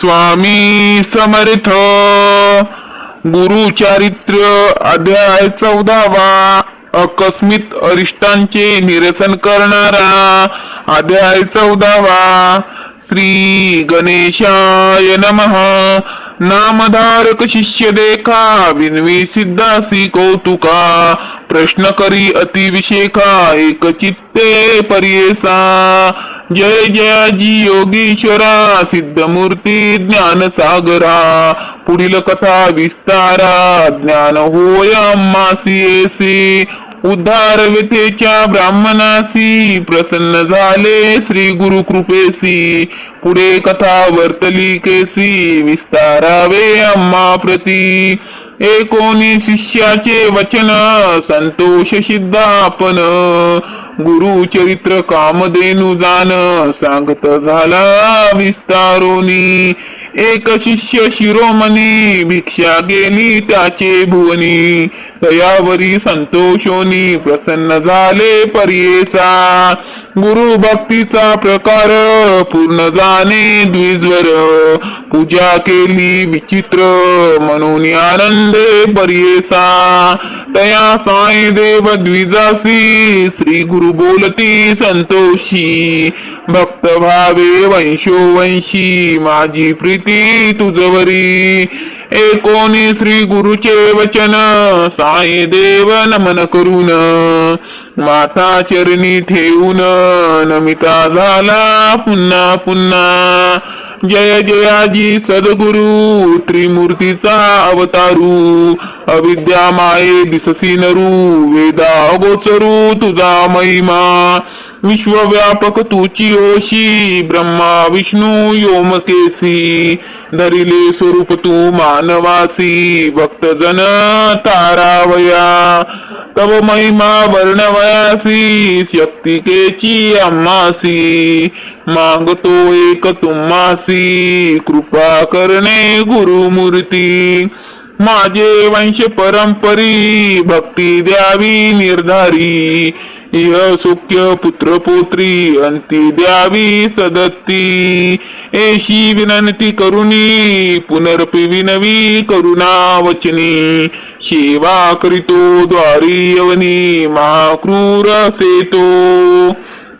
स्वामी समर्थ. गुरुचारित्र अध्याय चौदावा. अकस्मित अरिष्टांचे निरसन करणारा अध्याय चौदावा. श्री गणेशाय नमः. नामधारक शिष्य देखा विनवी सिद्धासी कौतुका. प्रश्न करी अतिविशेखा एक चित्ते परियेसा. जय जयाजी योगीश्वरा सिद्धमूर्ती ज्ञान सागरा पुढील कथा विस्तारा ज्ञान होय आम्हासी उद्धार व्यथेच्या ब्राह्मणासी प्रसन्न झाले श्री गुरु कृपेसी. पुढे कथा वर्तली केसी विस्तारावे अम्मा प्रती. एकोणी शिष्याचे वचन संतोष सिद्धापन. गुरु चरित्र कामधेनु जाण सांगत झाला विस्तारोनी. एक शिष्य शिरोमणी भिक्षा गेली त्याचे भुवनी. तयावरी संतोषोनी प्रसन्न झाले परियेसा गुरु भक्तीचा प्रकार पूर्ण जाणे द्विजवर. पूजा केली विचित्र म्हणून आनंद परियेसा तया साई देव द्विजासी श्री गुरु बोलती संतोषी. भक्त भावे वंशो वंशी माझी प्रीती तुझवरी. एकोणी श्री गुरुचे वचन. साई देव नमन करून. माता चरणी ठेवून. नमिता झाला पुन्हा पुन्हा. जय जयाजी सद्गुरु त्रिमूर्तीचा अवतारू. अविद्या माये दिससी नरू वेदा अगोचरू तुझा महिमा. विश्वव्यापक तुची ओशी ब्रह्मा विष्णू योमकेसी धरिले स्वरूप तू मानवासी भक्तजन तारावया. तव महिमा वर्णवयासी शक्तिकेची अम्मासी. मागतो एक तुम्हासी कृपा करणे गुरुमूर्ती. माझे वंश परंपरी भक्ती द्यावी निर्धारी. इह सुख्य पुत्र पुत्री अंती द्यावी सदत्ती. एशी विनंती करुणी पुनर्पी विनवी करुणा वचनी. सेवा करीतो द्वारी यवनी महाक्रूर सेतो.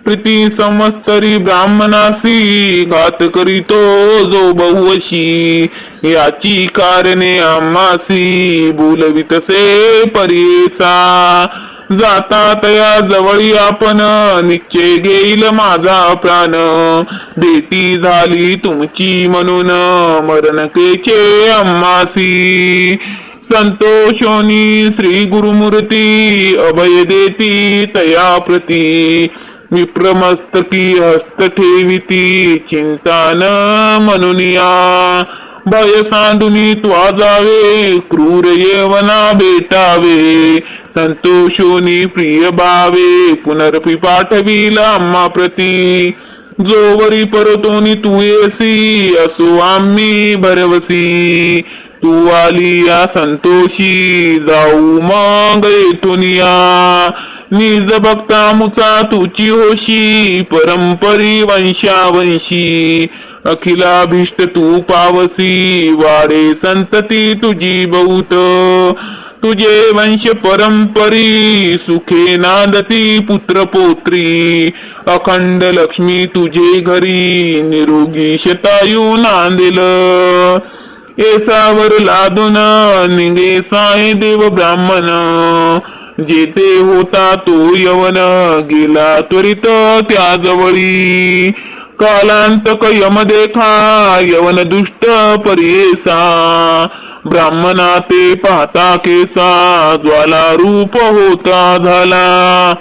प्रीती संवत्सरी ब्राह्मणासी घात करीतो जो बहुवशी. याची कारणे आम्हासी बोलवितसे परेसा. जाता तया जवळी आपण. निश्चय घेईल माझा प्राण. भेटी झाली तुमची म्हणून. मरणकेचे अम्मासी. संतोषोनी श्री गुरुमूर्ती. अभय देती तया प्रती. विप्रमस्तकी हस्त ठेविती. चिंतान म्हणूनिया. भय सांडुनी त्वा जावे. क्रूर येवना भेटावे. संतोषोनी प्रिय भावे पुनरपि पाठविला आम्हा प्रती. जोवरी परतोनी तू येसी असो आम्ही भरवसी. तू आली या संतोषी जाऊ मग येथून या. निज भक्ता मुचा तुची होशी परंपरी वंशावंशी. अखिलाभीष्ट तू पावसी वाडे संतती तुझी बहुत तुझे वंश परंपरी सुखे नांदती पुत्र पोत्री. अखंड लक्ष्मी तुझे घरी निरोगी शतायू नांदेल. एसावर लादून निगे साय देव ब्राह्मण. जेथे होता तो यवन गेला त्वरित त्याजवळी. कालांतक यम देखा यवन दुष्ट परियेसा. ब्राह्मणा ते पाहता केसा ज्वाला रूप होता झाला.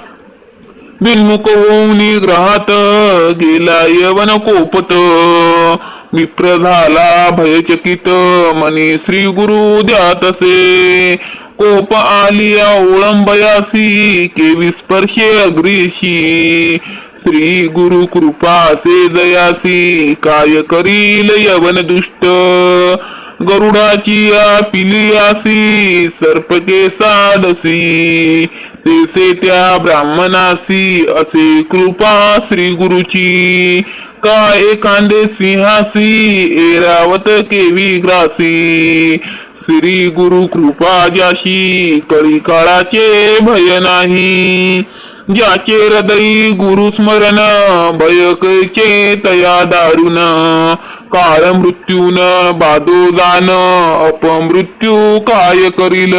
बिनमुख होऊन ग्रहात गेला यवन कोपत. विप्र झाला भयचकित मनी श्री गुरु द्यात असे कोप आलिया ओळंबयासी केवी स्पर्शे अग्रीशी. श्री गुरु कृपा से दयासी काय करील यवन दुष्ट? गरुडाची पिली आसी सर्पके साधसी तेसे त्या ब्राह्मणासी असे कृपा श्री गुरुची. का एखांदे सिंहासी एरावत केवी ग्रासी. श्री गुरु कृपा ज्याशी कळी काळाचे भय नाही. ज्याचे हृदयी गुरु स्मरण भयकचे तया दारुण. काळ मृत्यून बाधो जाण अपमृत्यू काय करील?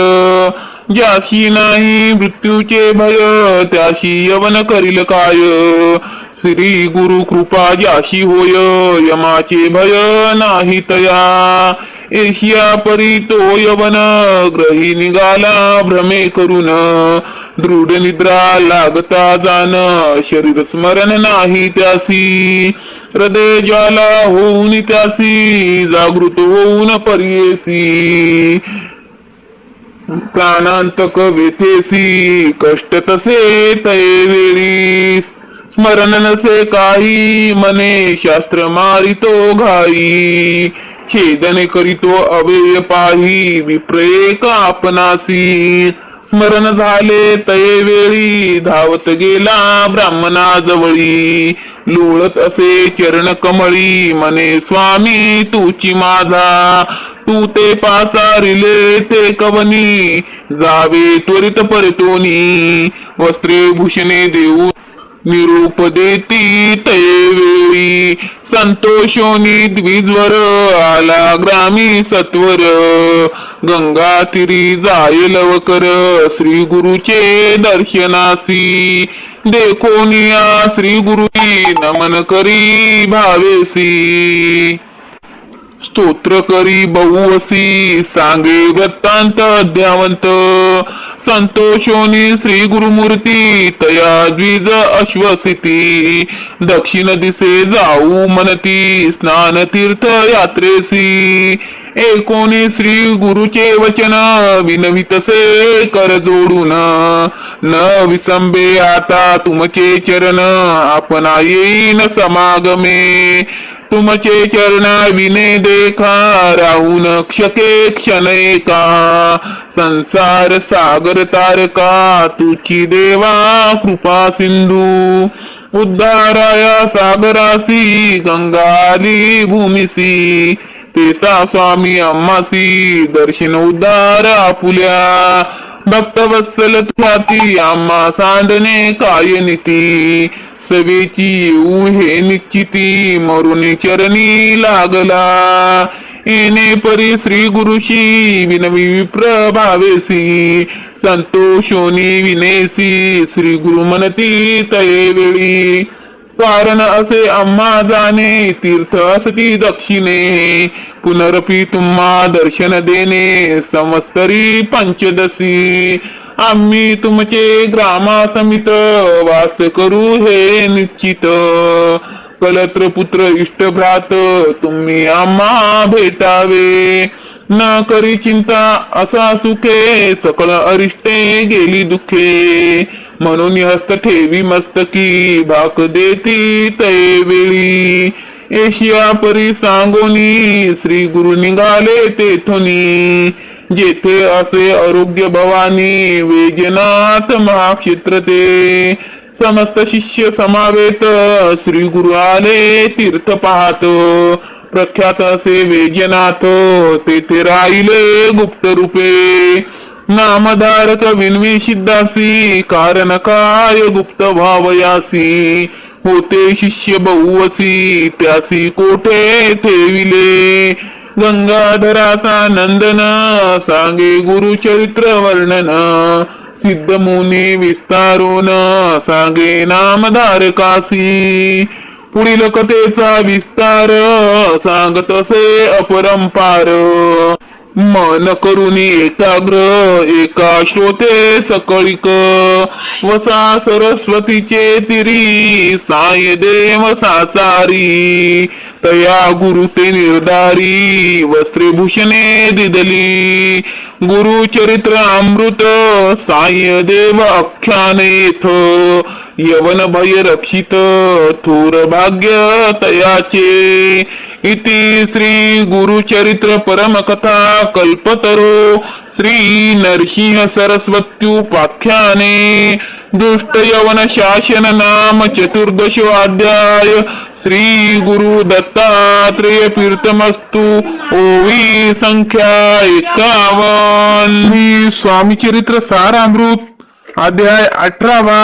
ज्याशी नाही मृत्यूचे भय त्याशी यवन करील काय? श्री गुरु कृपा ज्याशी होय यमाचे भय नाही तया. एशिया परी तो यवन ग्रही निघाला भ्रमे करून. दृढ निद्रा लागता जाण. शरीर स्मरण नाही त्यासी. हृदय ज्वाला होऊन त्यासी. जागृत होऊन पर्येसी. प्राणांतक वेथेसी कष्ट तसे तये वेळी स्मरण नसे काही मने शास्त्र मारितो घाई. छेदने करीतो अवेय पाही विप्रे आपणासी. स्मरण झाले तये वेळी धावत गेला ब्राह्मणाजवळी लोळत असे चरण कमळी मने स्वामी तुची माझा. तू ते पाचारिले ते कवनी. जावे त्वरित परतोनी. वस्त्रे भूषणे देऊ निरूप देती तये वेळी संतोषोनी द्विजवर आला ग्रामी सत्वर. गंगा तिरी जाय लवकर श्री गुरुचे दर्शनासी. देखोनिया श्री गुरुची नमन करी भावेसी. स्तोत्र करी बहुवसी. सांगे वृत्तांत अध्यावंत. संतोषोनी श्री गुरुमूर्ती तया द्विज अश्वसिती. दक्षिण दिसे जाऊ मनती स्नान तीर्थ यात्रेसी. एकोणी श्री गुरुचे वचन विनवितसे कर जोडून. न विसंबे आता तुमचे चरण आपण येईन समागमे. तुमचे चरणा विने देखा राहून क्षके क्षण का संसार सागर तारका तुची देवा कृपा सिंधू. उद्धाराया सागरासी गंगाली भूमिसी. तेसा स्वामी अम्मासी दर्शन उद्धार आपुल्या. भक्तवत्सल ख्याती आम्हा सांडणे काय नीती? सवेची येऊ हे निश्चिती मरुनी चरणी लागला. येणे परी श्री गुरुशी विनवी विप्र भावेसी संतोषोनी विनेसी श्री गुरु म्हणती तये वेळी. कारण असे अम्मा जाणे तीर्थ असती दक्षिणे. पुनरपी तुम्हा दर्शन देणे समस्तरी पंचदशी. आम्ही तुमचे ग्रामा समित वास करू हे निश्चित. कलत्र पुत्र इष्ट भ्रात तुम्ही आम्हा भेटावे. न करी चिंता असा सुखे सकळ अरिष्टे गेली दुखे. म्हणून हस्त ठेवी मस्तकी भाक देती तय वेळी. एशिया परी सांगोनी श्री गुरु निघाले तेथोनी जेथे असे आरोग्य भवानी वेजनाथ महाक्षेत्र ते समस्त शिष्य समावेत श्री गुरु आले तीर्थ पाहत. प्रख्यात असे वेजनाथ तेथे राहिले गुप्त रूपे. नामधारक विनवी सिद्धासी कारण काय गुप्त भावयासी? होते शिष्य बहुवसी त्यासी कोठे ठेविले? गंगाधराचा नंदन सांगे गुरुचरित्र वर्णन सिद्ध मुनी विस्तारून सांगे नामधारकासी पुढील कथेचा विस्तार सांगत असे अपरंपार. मन करून एकाग्र एका श्रोते सकळिक. वसा सरस्वतीचे तिरी साय देव साचारी. तया गुरु ते निर्धारी वस्त्रे भूषणे दिदली. गुरु चरित्र अमृत साय देव अख्यानेथ. यवन भय रक्षित थोर भाग्य तयाचे. इति श्री गुरुचरित्र परमकथा कल्पतरो श्री नरसिंह सरस्वत्युपाख्याने दुष्टयवन शासन नाम चतुर्दशो अध्याय श्री गुरु दत्तात्रेय तीर्थमस्तु ओवी संख्या एकावन मी स्वामी चरित्र सारामृत अध्याय अठरावा।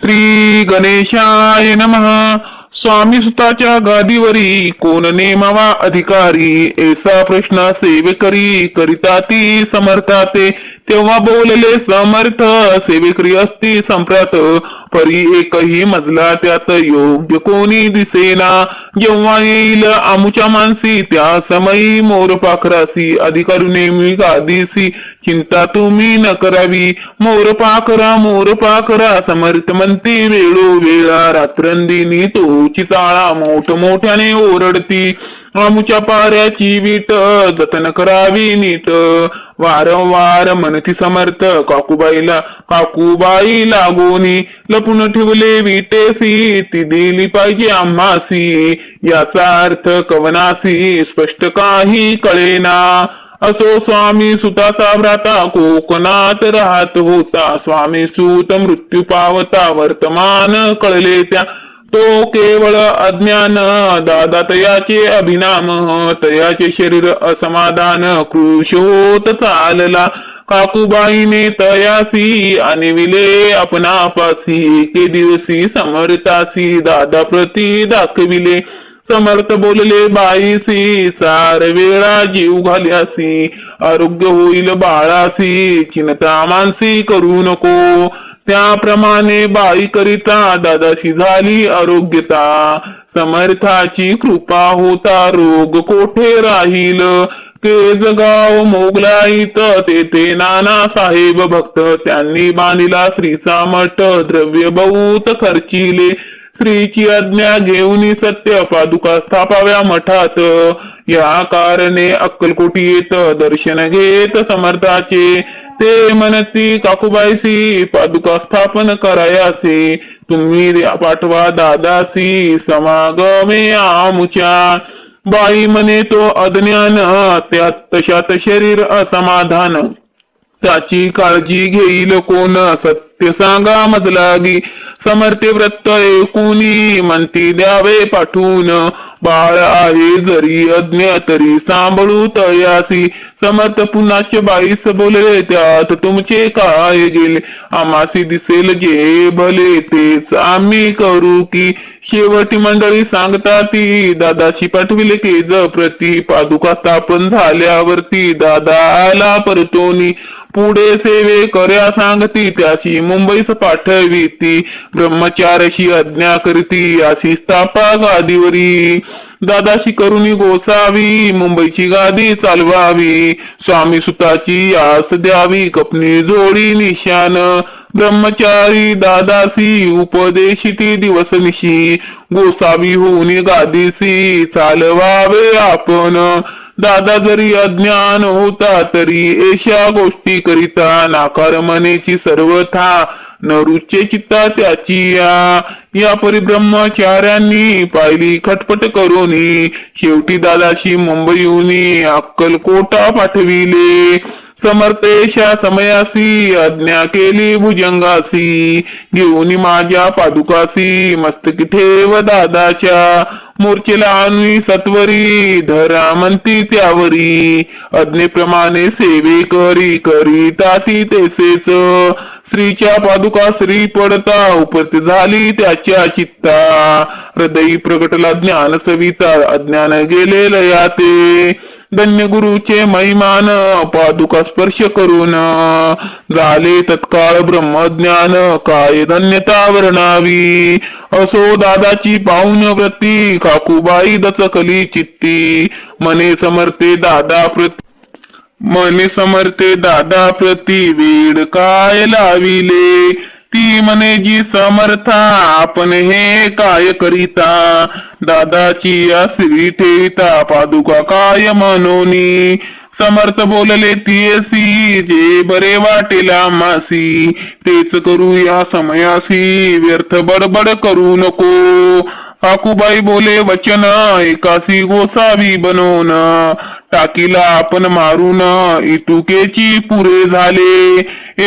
श्री गणेशाय नमः। स्वामी सुताच्या गादीवरी कोण नेमावा अधिकारी? ऐसा प्रश्न सेवेकरी करिता ती समर्थाते. तेव्हा बोलले समर्थ सेविक्री असती संप्रत परी एकही मजला त्यात योग्य कोणी दिसेना. जेव्हा येईल आमुच्या मानसी त्या समयी मोर पाखरासी अधिकारी नेहमी गादीसी. चिंता तुम्ही न करावी. मोर पाखरा मोर पाखरा समर्थ म्हणती वेळो वेळा रात्रंदिनी तो चिताळा मोठ मोठ्याने ओरडती. आमच्या पाऱ्याची वीट जतन करावी नीट. वारंवार म्हणती समर्थ काकूबाईला काकूबाई लागोनी लपून ठेवले विटेसी ती दिली पाहिजे आम्हासी. याचा अर्थ कवनासी स्पष्ट काही कळेना. असो स्वामी सुताचा भ्राता कोकणात राहत होता. स्वामी सुत मृत्यू पावता वर्तमान कळले त्या. तो केवळ अज्ञान दादा तयाचे अभिनाम तयाचे शरीर असमाधान कृश होत चालला. काकूबाईने तयासी आणि विले आपणापासी. के दिवसी समर्थासी दादा प्रती दाखविले. समर्थ बोलले बाईसी चार वेळा जीव घाल्यासी. आरोग्य होईल बाळासी चिंता मानसी करू नको. त्याप्रमाणे बाई करिता दादाशी झाली आरोग्यता. समर्थाची कृपा होता रोग कोठे राहील? केजगाव मोगलाईत तेथे नाना साहेब भक्त. त्यांनी बांधिला श्रीचा मठ द्रव्य बहुत खर्चिले. श्रीची आज्ञा घेऊन सत्य पादुका स्थापाव्या मठात. या कारणे अक्कलकोटी येत दर्शन घेत समर्थाचे. ते म्हणती काकूबाईसी पादुका स्थापन करायासी तुम्ही पाठवा दादासी समागमे आमुच्या. बाई म्हणे तो अज्ञान त्यात तशात शरीर असमाधान. त्याची काळजी घेईल कोण? सत्य सांगा मजलागी. समर्थे व्रत ऐकुनी म्हणती द्यावे पाठवून बाळ आहे जरी अज्ञ तरी सांभाळू तयासी. समर्थ पुनाचे बाईस बोलले त्यात तुमचे काय गेले? आमासी दिसेल जे भले तेच आम्ही करू की? शेवटी मंडळी सांगता ती दादाशी पाठविले केज प्रती पादुका स्थापन झाल्यावरती दादा आला परतोनी. पुढे सेवे कर्या सांगती त्याशी मुंबईस पाठवी ती ब्रह्मचार्याशी आज्ञा करती अशी स्थापा गादीवरी. दादाशी करुणी गोसावी मुंबईची गादी चालवावी. स्वामी सुताची आस द्यावी कपनी जोडी निशान. ब्रह्मचारी दादासी उपदेशिती दिवस निशी गोसावी होऊन गादीसी चालवावे आपण. दादा जरी अज्ञान होता तरी एशा गोष्टी करिता नाकार मनेची सर्वथा न रुचे चित्ता त्याची या. या परिब्रह्मचार्यांनी पाहिली खटपट करून शेवटी दादाशी मुंबईहून अक्कलकोटा पाठविले. समर्थेशा समयासी आज्ञा केली भुजंगासी घेऊन माझ्या पादुकासी मस्तकी ठेव दादाच्या मूर्छेला आणवी सत्वरी धरा म्हणती त्यावरी अज्ञेप्रमाणे सेवे करी करी ताती तेसेच. स्त्रीच्या पादुका श्री पडता उपस्थित झाली त्याच्या चित्ता. हृदयी प्रगटला ज्ञान सविता अज्ञान गेले लयाते. धन्य गुरुचे महिमान पादुका स्पर्श करून झाले तत्काळ ब्रह्मज्ञान काय धन्यता वर्णावी? असो दादाची पाहुन व्रती काकूबाई दचकली चित्ती. मने समर्थे दादा प्रती मने समर्थे दादा प्रती वेड काय लाविले? ती म्हणे जी समर्था आपण हे काय करिता? दादाची आसरी ठेविता पादुका काय मनोनी समर्थ बोलले तीयसी जे बरे वाटेला मासी तेच करू या समयासी व्यर्थ बडबड करू नको. काकूबाई बोले वचन एकासी गोसावी बनवून टाकीला आपण मारून इतुकेची पुरे झाले.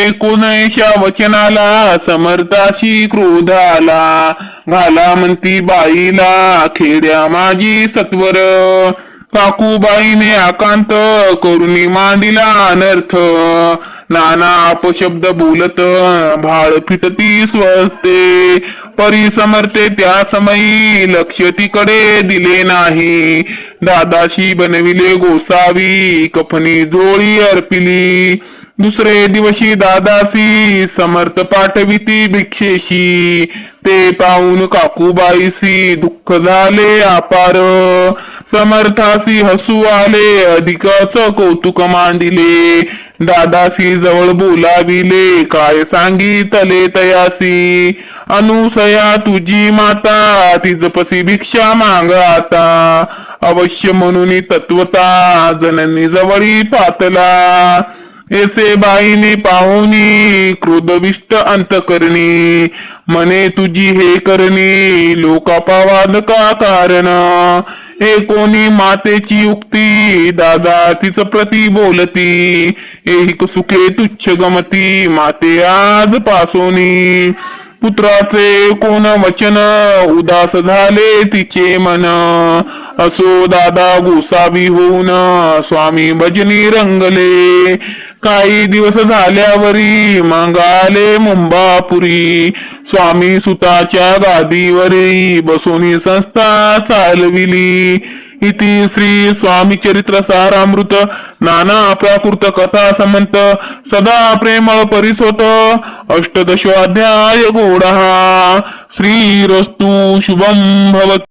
एकोणऐशा वचनाला समर्थाशी क्रोध आला घाला म्हणती बाईला खेड्या माझी सत्वर. काकूबाईने आकांत करुणी मांडिला अनर्थ. नाना अपशब्द बोलत भाळ फिटती स्वस्ते. परिसमर्थे त्या समयी लक्ष तिकडे दिले नाही. दादाशी बनविले गोसावी कफनी जोळी अर्पिली. दुसरे दिवशी दादासी समर्थ पाठविती भिक्षेशी. ते पाहून काकूबाईसी दुःख झाले अपार. समर्थासी हसू आले अधिकच कौतुक मांडिले. दादासी जवळ बोलाविले काय सांगितले तयासी? अनुसया तुझी माता तिजपसी भिक्षा मांग आता. अवश्य म्हणून तत्वता जननी जवळी पातला. एसे बाईने पाहुनी क्रोधविष्ट अंत करणी मने तुझी हे करणी लोकापावाद का कारण? हे कोणी मातेची युक्ती दादा तिच प्रती बोलती. एक सुखे तुच्छ गमती माते आज पासोनी. पुत्राचे कोण वचन उदास झाले तिचे मन. असो दादा गोसावी होऊन स्वामी भजनी रंगले. काही दिवस झाल्यावरी मागाले मुंबापुरी. स्वामी सुताच्या गादीवरी बसोनी संस्था चालविली. इति श्री स्वामी चरित्र सारामृत. नाना प्राकृत कथा समंत. सदा प्रेमळ परिसोत. अष्टदशो अध्याय गोडहा. श्रीरस्तु शुभम भवत.